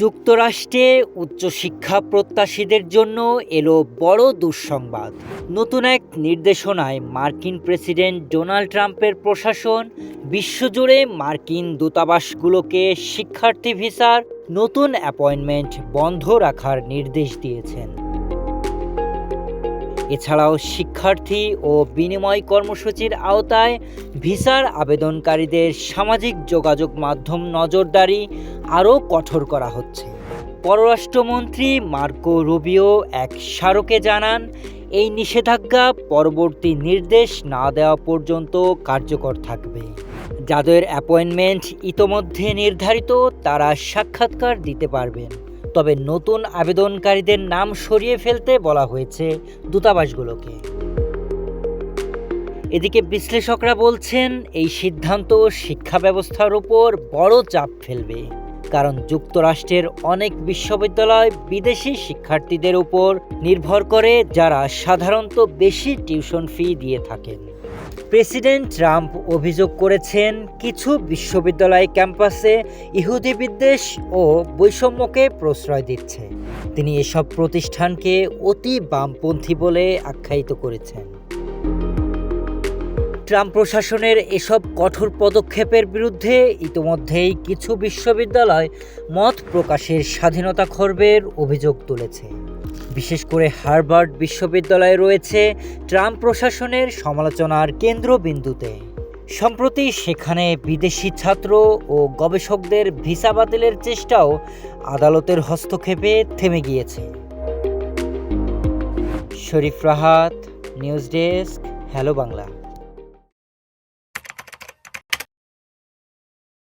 যুক্তরাষ্ট্রে উচ্চশিক্ষা প্রত্যাশীদের জন্য এলো বড় দুঃসংবাদ। নতুন এক নির্দেশনায় মার্কিন প্রেসিডেন্ট ডোনাল্ড ট্রাম্পের প্রশাসন বিশ্বজুড়ে মার্কিন দূতাবাসগুলোকে শিক্ষার্থী ভিসার নতুন অ্যাপয়েন্টমেন্ট বন্ধ রাখার নির্দেশ দিয়েছেন। এছাড়াও শিক্ষার্থী ও বিনিময় কর্মসূচির আওতায় ভিসার আবেদনকারীদের সামাজিক যোগাযোগ মাধ্যম নজরদারি আরও কঠোর করা হচ্ছে। পররাষ্ট্রমন্ত্রী মার্কো রুবিও এক স্মারকে জানান, এই নিষেধাজ্ঞা পরবর্তী নির্দেশ না দেওয়া পর্যন্ত কার্যকর থাকবে। যাদের অ্যাপয়েন্টমেন্ট ইতোমধ্যে নির্ধারিত, তারা সাক্ষাৎকার দিতে পারবেন। তবে নতুন আবেদনকারীদের নাম সরিয়ে ফেলতে বলা হয়েছে দূতাবাসগুলোকে। এদিকে বিশ্লেষকরা বলছেন, এই সিদ্ধান্ত শিক্ষা ব্যবস্থার উপর বড় চাপ ফেলবে, কারণ যুক্তরাষ্ট্রের অনেক বিশ্ববিদ্যালয় বিদেশি শিক্ষার্থীদের উপর নির্ভর করে যারা সাধারণত বেশি টিউশন ফি দিয়ে থাকেন। প্রেসিডেন্ট ট্রাম্প অভিযোগ করেছেন কিছু বিশ্ববিদ্যালয় ক্যাম্পাসে ইহুদি বিদ্বেষ ও বৈষম্যকে প্রশ্রয় দিচ্ছে। তিনি এসব প্রতিষ্ঠানকে অতি বামপন্থী বলে আখ্যায়িত করেছেন। ট্রাম্প প্রশাসনের এসব কঠোর পদক্ষেপের বিরুদ্ধে ইতোমধ্যেই কিছু বিশ্ববিদ্যালয় মত প্রকাশের স্বাধীনতা খর্বের অভিযোগ তুলেছে। বিশেষ করে হার্ভার্ড বিশ্ববিদ্যালয়ে রয়েছে ট্রাম্প প্রশাসনের সমালোচনার কেন্দ্রবিন্দুতে। সম্প্রতি সেখানে বিদেশি ছাত্র ও গবেষকদের ভিসা বাতিলের চেষ্টাও আদালতের হস্তক্ষেপে থেমে গিয়েছে। Sharif Rahat, news desk, hello Bangla.